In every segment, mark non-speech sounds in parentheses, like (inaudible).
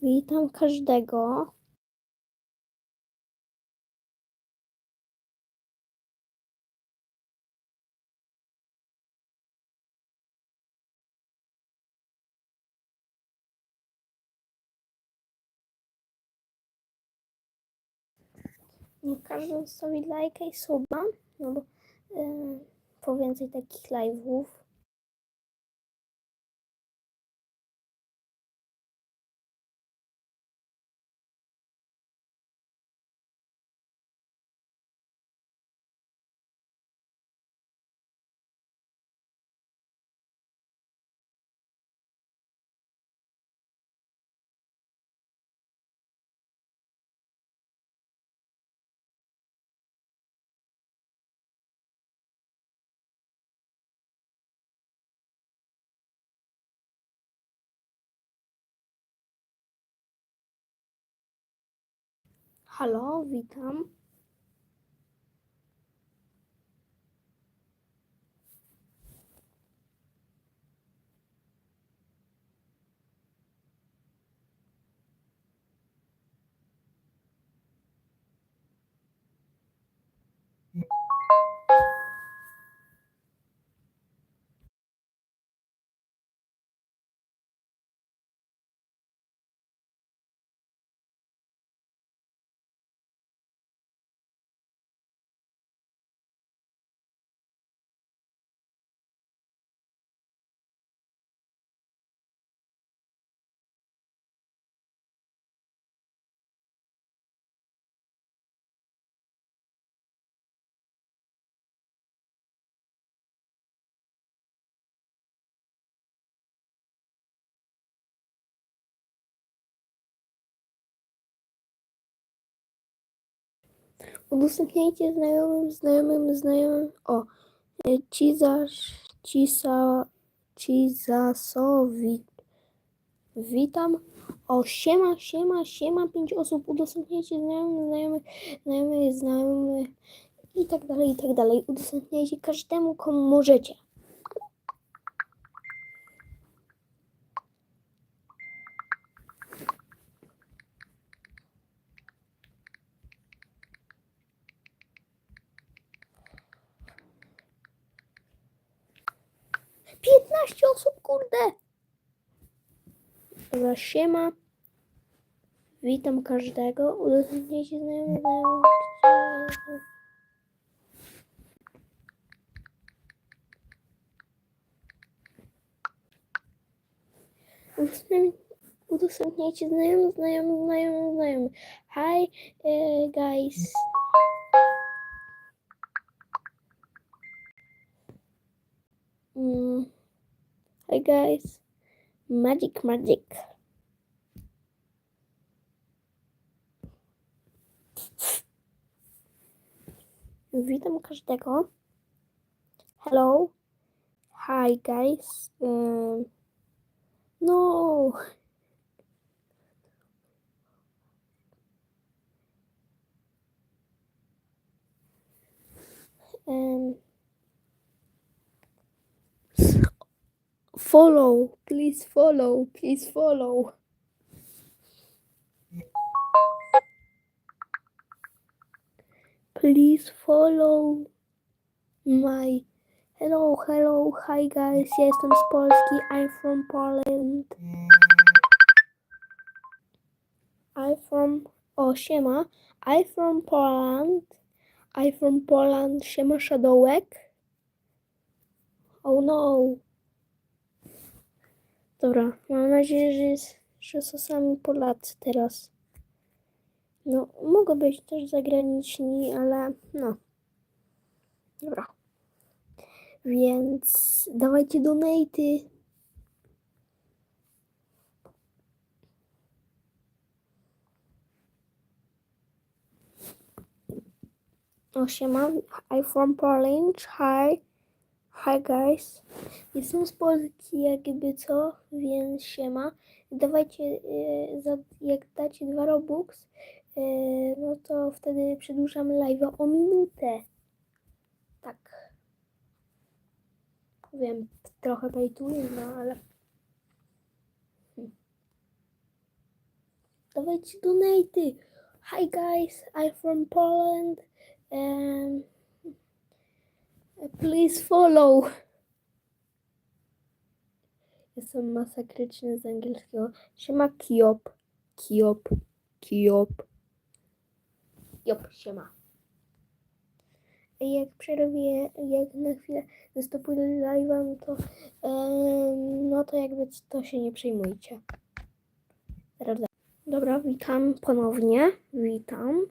Witam każdego. Niech każdy zostawi lajka i suba, no bo yy, po więcej takich live'ów. Halo, witam. Udostępniajcie znajomym, znajomym, znajomym. O, e, Cizasz, Cisa, Cizasowi. Witam. O, siema, siema, siema, pięć osób. Udostępniajcie znajomym, znajomych, znajomych, znajomych i tak dalej, i tak dalej. Udostępniajcie każdemu, komu możecie. Piętnaście osób, kurde. Dobra, siema. Witam każdego. Udostępniajcie znajomych, znajomych. Udostępni- Udostępniajcie znajomym, znajomym, znajomym, znajomym. Hi, uh, guys. Guys. Magic, magic. Witam każdego. Hello. Hi, guys. Um, no. Um, follow, please follow, please follow. Please follow my. Hello, hello, hi guys, ja jestem I'm from Poland. I'm from. O, siema. I'm from Poland. I'm from Poland. Siema, Shadowek. Oh no. Dobra, mam nadzieję, że, jest, że są sami Polacy teraz. No, mogą być też zagraniczni, ale no. Dobra. Więc dawajcie donaty. O, siema. I'm from Poland. Hi. Hi guys. Jestem z Polski, jakby co, więc siema. Dawajcie, e, jak dacie dwa Robux, e, no to wtedy przedłużamy live'a o minutę. Tak. Wiem, trochę bejtuję, no ale... Hmm. dawajcie donaty. Hi guys, I'm from Poland. Um, please follow. Jestem masakryczny z angielskiego. Siema Kiop. Kiop. Kiop. Kiop, siema. Jak przerobię, jak na chwilę wystopuję live'a, no to, em, no to jakby to się nie przejmujcie. Dobra, witam ponownie. Witam.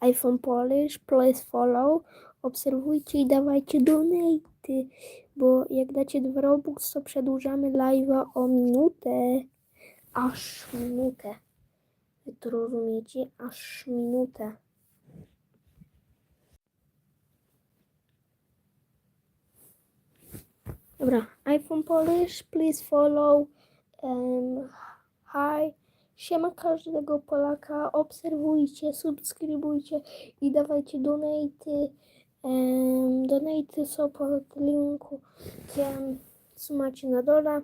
iPhone Polish, please follow. Obserwujcie i dawajcie donaty, bo jak dacie dwa Robux, to przedłużamy live'a o minutę. Aż minutę. Wy to rozumiecie? Aż minutę. Dobra, iPhone Polish, please follow. Um, hi. Siema każdego Polaka. Obserwujcie, subskrybujcie i dawajcie donaty. Um, donaty są pod linku, macie na dole.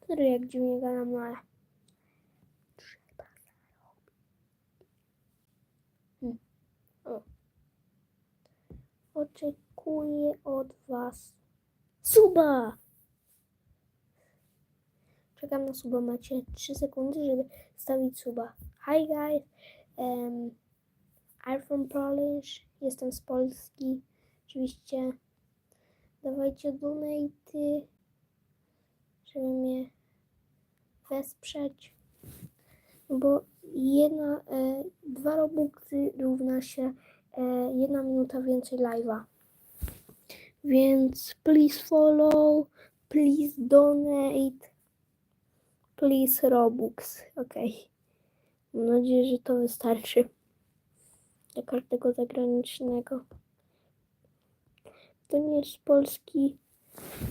Który jak dziwnie gadam, no ale trzeba. Hmm. O. Oczekuję od Was suba. Czekam na suba. Macie 3 sekundy, żeby stawić suba. Hi guys. Um, I'm from Polish. Jestem z Polski. Oczywiście dawajcie donaty, żeby mnie wesprzeć. Bo jedna, e, dwa robuxy równa się e, jedna minuta więcej live'a. Więc please follow, please donate, please robux. Ok. Mam nadzieję, że to wystarczy dla każdego zagranicznego. To nie jest Polski.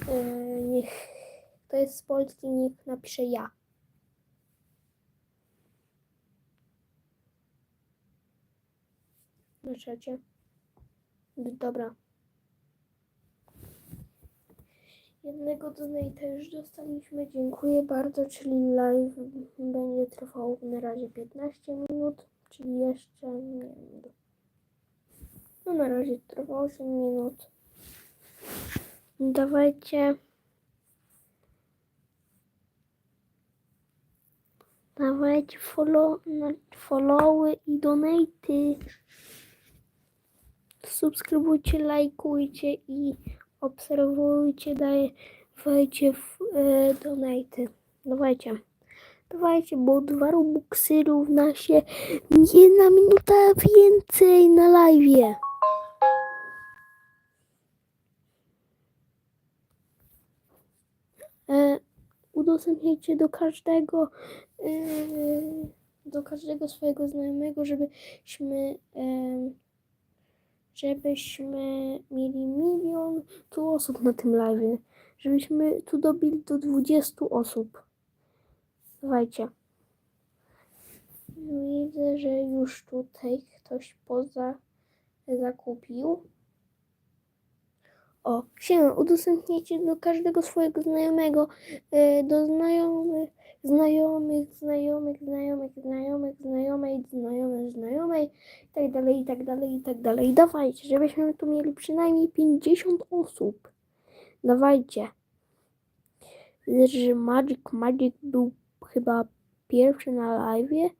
E, niech to jest z Polski, niech napisze ja. Na trzecie. Dobra. Jednego donata już dostaliśmy. Dziękuję bardzo, czyli live będzie trwał na razie 15 minut, czyli jeszcze nie. No na razie trwa 8 minut. Dawajcie. Dawajcie follow, followy i donaty. Subskrybujcie, lajkujcie i obserwujcie, dawajcie w, e, donaty. Dawajcie. Dawajcie, bo dwa robuxy równa się jedna minuta więcej na live. E, do każdego e, do każdego swojego znajomego, żebyśmy em, żebyśmy mieli milion tu osób na tym live, żebyśmy tu dobili do 20 osób. Dawajcie. Widzę, że już tutaj ktoś poza zakupił. O, siema, udostępnijcie do każdego swojego znajomego, e, do znajomych, znajomych, znajomych, znajomych, znajomych, znajomej, znajomych, znajomej, i tak dalej, i tak dalej, i tak dalej. Dawajcie, żebyśmy tu mieli przynajmniej 50 osób. Dawajcie. Widzę, że Magic Magic był chyba pierwszy na live,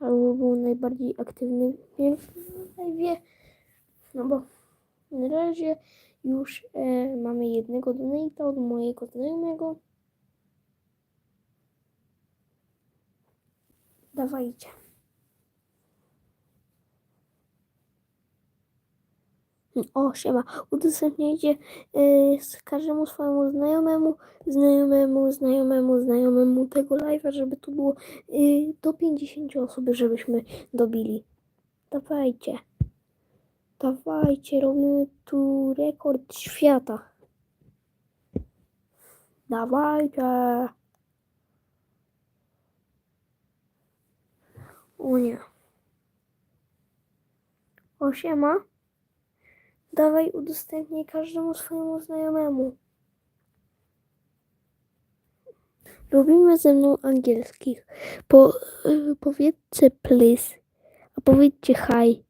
albo był najbardziej aktywny w live. No bo na razie już e, mamy jednego donata od mojego znajomego. Dawajcie. O, siema. Udostępniajcie z każdemu swojemu znajomemu, znajomemu, znajomemu, znajomemu tego live'a, żeby tu było e, do 50 osób, żebyśmy dobili. Dawajcie. Dawajcie, robimy tu rekord świata. Dawajcie. O nie. O siema. Dawaj udostępnij każdemu swojemu znajomemu. Robimy ze mną angielskich. Po, y, powiedzcie please, a powiedzcie hi,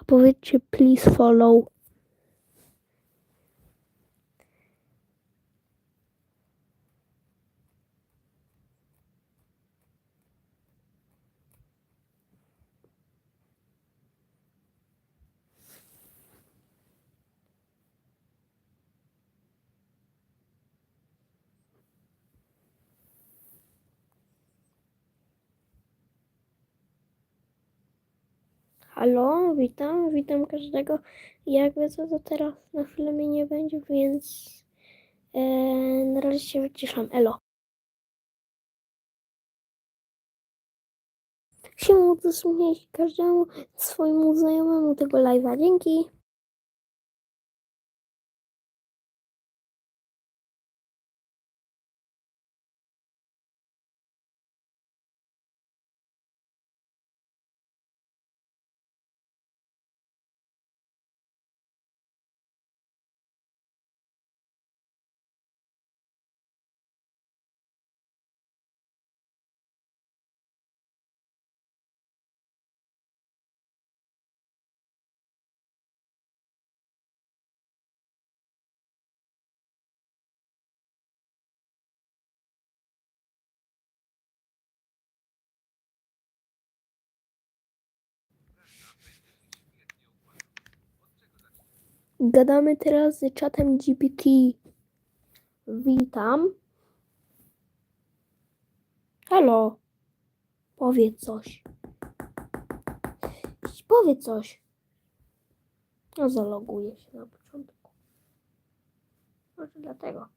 a powiedzcie please follow. Halo, witam, witam każdego. Jakby co to teraz na chwilę mnie nie będzie, więc e, na razie się wyciszam. Elo. Siemu, udostępniaj każdemu swojemu znajomemu tego live'a. Dzięki. Gadamy teraz z czatem GPT. Witam. Halo. Powiedz coś. Powiedz coś. No, zaloguję się na początku. Może dlatego.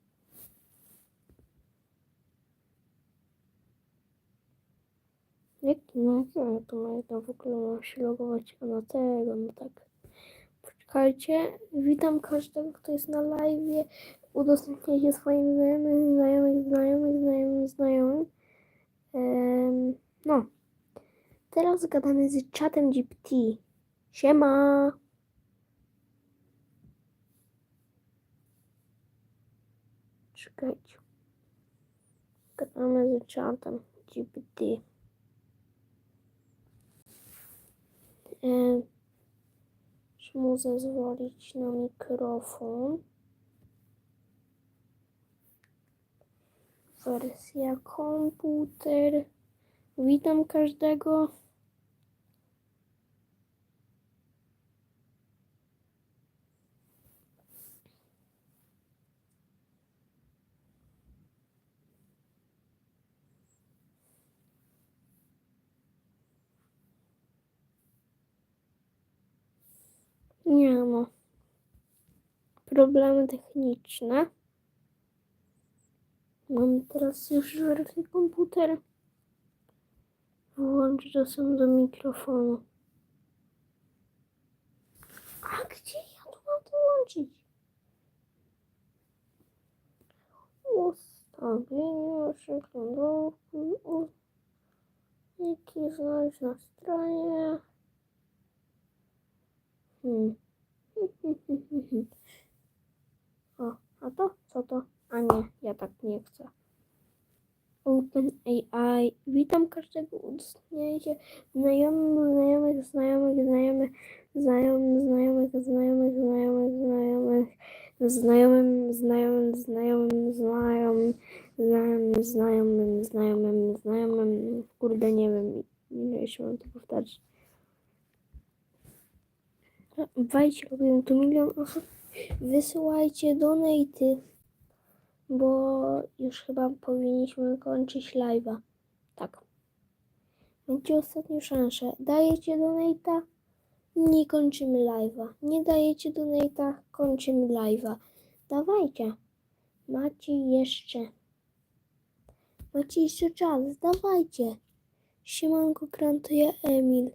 Jak, no, no to to w ogóle mam się logować na tego, no tak. Poczekajcie. Witam każdego, kto jest na live. Udostępniajcie swoim znajomym, znajomych, znajomych, znajomym, znajomym. Em, no. Teraz gadamy z czatem GPT. Siema. Czekajcie. Gadamy z czatem GPT. Czy mu zezwolić na mikrofon? Wersja komputer. Witam każdego. Nie no. Problemy techniczne. Mam teraz już wersję komputer. Włączę czasem do mikrofonu. A gdzie ja tu mam to włączyć? Ustawienia, przeglądówki. u- Jaki znaleźć na stronie. Hmm. (laughs) O, a to? Co to? A nie, ja tak nie chcę. OpenAI. Witam każdego. Udostępniajcie znajomym, znajomych, znajomych, znajomych, znajomych, znajomych, znajomych, znajomych, znajomych, znajomym, znajomym, znajomym, znajomym, znajomym, znajomym, znajomym, znajomym. Kurde, nie wiem, ile jeszcze mam to powtarzać. Wejdź, robię tu milion osób. Wysyłajcie donaty, bo już chyba powinniśmy kończyć live'a. Tak. Macie ostatnią szansę. Dajecie donata? Nie kończymy live'a. Nie dajecie donata? Kończymy live'a. Dawajcie. Macie jeszcze. Macie jeszcze czas. Dawajcie. Siemanko, krantuje Emil.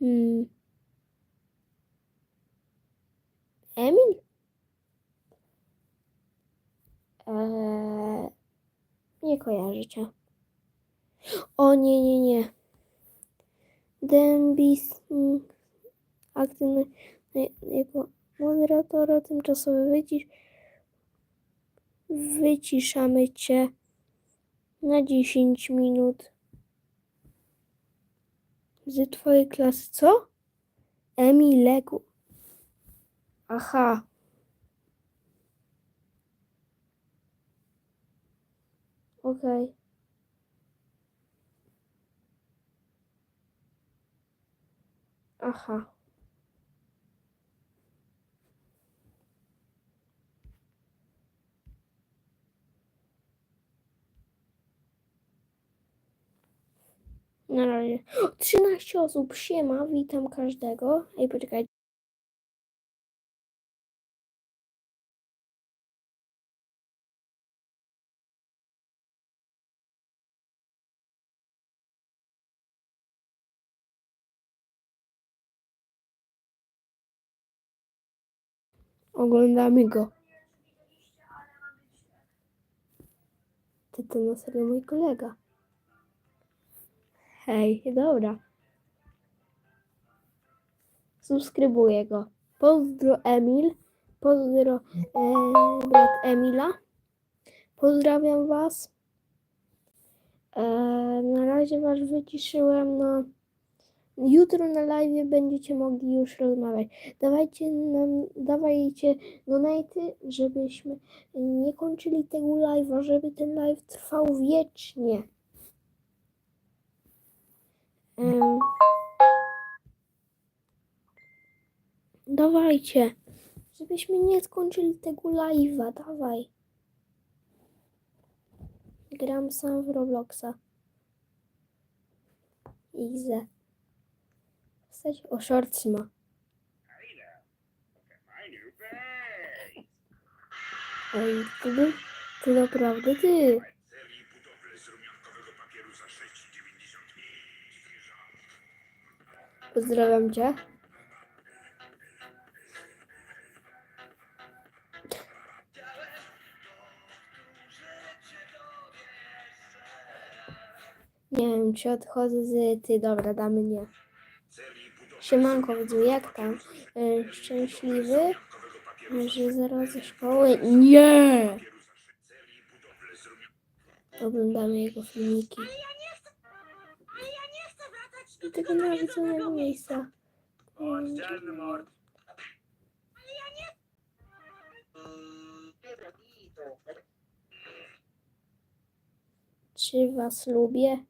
Hmm. Emil? Eee, nie kojarzycie. O nie, nie, nie. Dembis mm, aktywny na- jako moderatora tymczasowy wycisz. wyciszamy cię na 10 minut. Z twojej klasy co? Emilegu. Aha. Okej. Aha. Na razie. O, 13 osób. Siema, witam każdego. Ej, poczekaj. Oglądamy go. Ty to na serio mój kolega. Hej, dobra. Subskrybuję go. Pozdro Emil. Pozdro e, brat Emila. Pozdrawiam was. E, na razie was wyciszyłem. No. Jutro na live będziecie mogli już rozmawiać. Dawajcie nam, dawajcie donaty, żebyśmy nie kończyli tego live'a, żeby ten live trwał wiecznie. Dawajcie, żebyśmy nie skończyli tego live'a, dawaj. Gram sam w Robloxa. Ize. Wstać o shorts ma. Oj, to, by, to naprawdę ty. Pozdrawiam cię. Nie wiem, czy odchodzę z ty. Dobra, damy nie. Siemanko, widzu, jak tam? E, szczęśliwy, że zaraz ze szkoły? Nie! papieru za 6 serii budowle z rumiankowego Oglądamy jego filmiki. I tego nawiedzonego miejsca. Dzielny mord. Czy was lubię?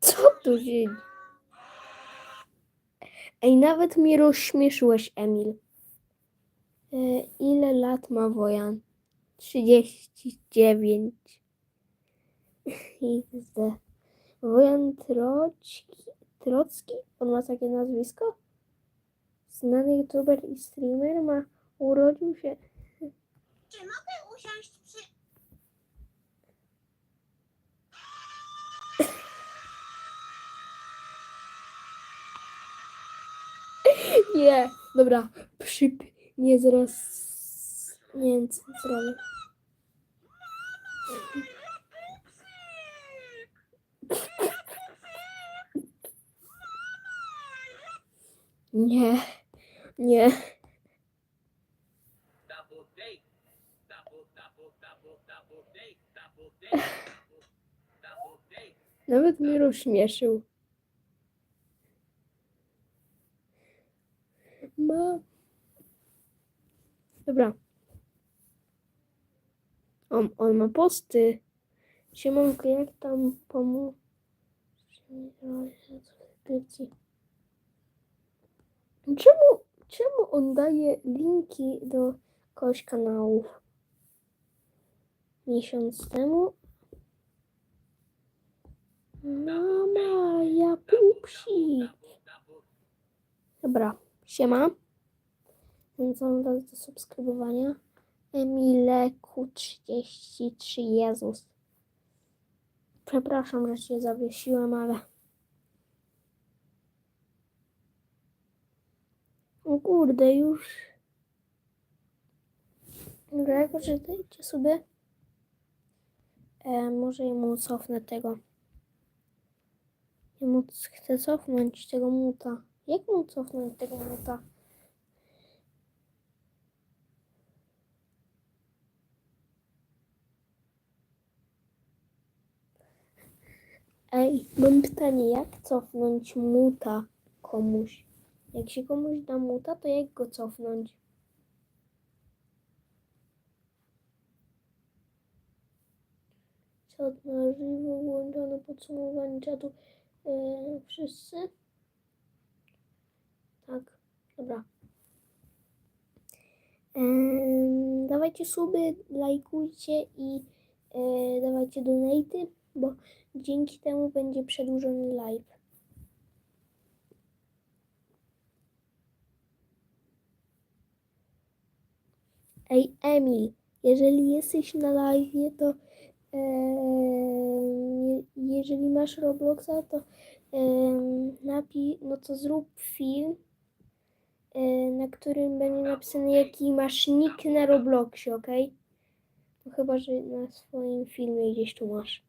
Co tu się... Ej, nawet mnie rozśmieszyłeś, Emil. E, ile lat ma Wojan? 39. XD. (laughs) Wojan Trocki? Trocki? On ma takie nazwisko? Znany youtuber i streamer ma... Urodził się... Czy mogę usiąść przy... (laughs) Nie, dobra, przyp... Nie, zaraz... Nie. Nie, nie. double date, double, double, Dobra. On, on ma posty. Siemanko, jak tam pomóc? Czemu, czemu on daje linki do kogoś kanałów? Miesiąc temu Mama, ja pupsi. Dobra, siema. Zachęcam was do subskrybowania. Emileku33, Jezus. Przepraszam, że cię zawiesiłem, ale... O kurde, już... Że dajcie sobie... E, może mu cofnę tego. I móc chcę cofnąć tego muta. Jak mu cofnąć tego muta? Ej, mam pytanie, jak cofnąć muta komuś? Jak się komuś da muta, to jak go cofnąć? Czat na żywo, włączone podsumowanie czatu. Eee, wszyscy? Tak, dobra. Em, dawajcie suby, lajkujcie i e, dawajcie donaty, bo dzięki temu będzie przedłużony live. Ej, Emil, jeżeli jesteś na live, to je- jeżeli masz Robloxa, to em, napi, no to zrób film, e, na którym będzie napisane jaki masz nick na Robloxie, ok? No chyba, że na swoim filmie gdzieś tu masz.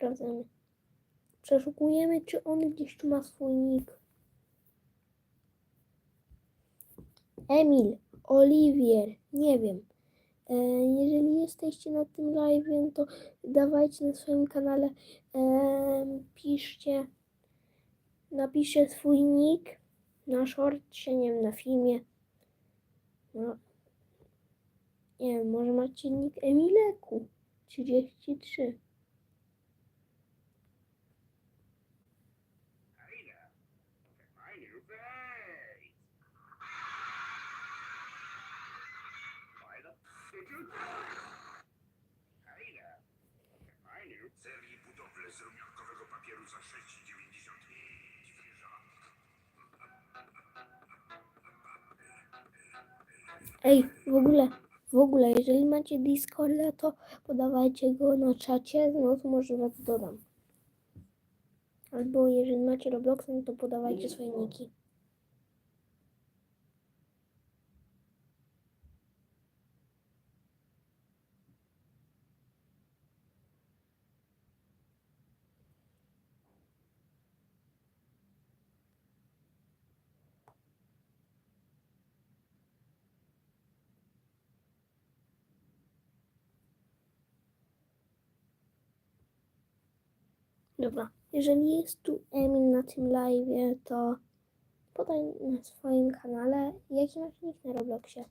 Sprawdzamy. Przeszukujemy, czy on gdzieś tu ma swój nick. Emil, Oliwier, nie wiem. E, jeżeli jesteście na tym live, to dawajcie na swoim kanale, e, piszcie, napiszcie swój nick na shortcie, nie wiem, na filmie. No, nie wiem, może macie nick Emileku 33. Ej, w ogóle, w ogóle, jeżeli macie Discorda, to podawajcie go na czacie, no to może was dodam. Albo jeżeli macie Robloxa, no to podawajcie swoje niki. Dobra, jeżeli jest tu Emil na tym live, to podaj na swoim kanale, jaki masz nick na Robloxie.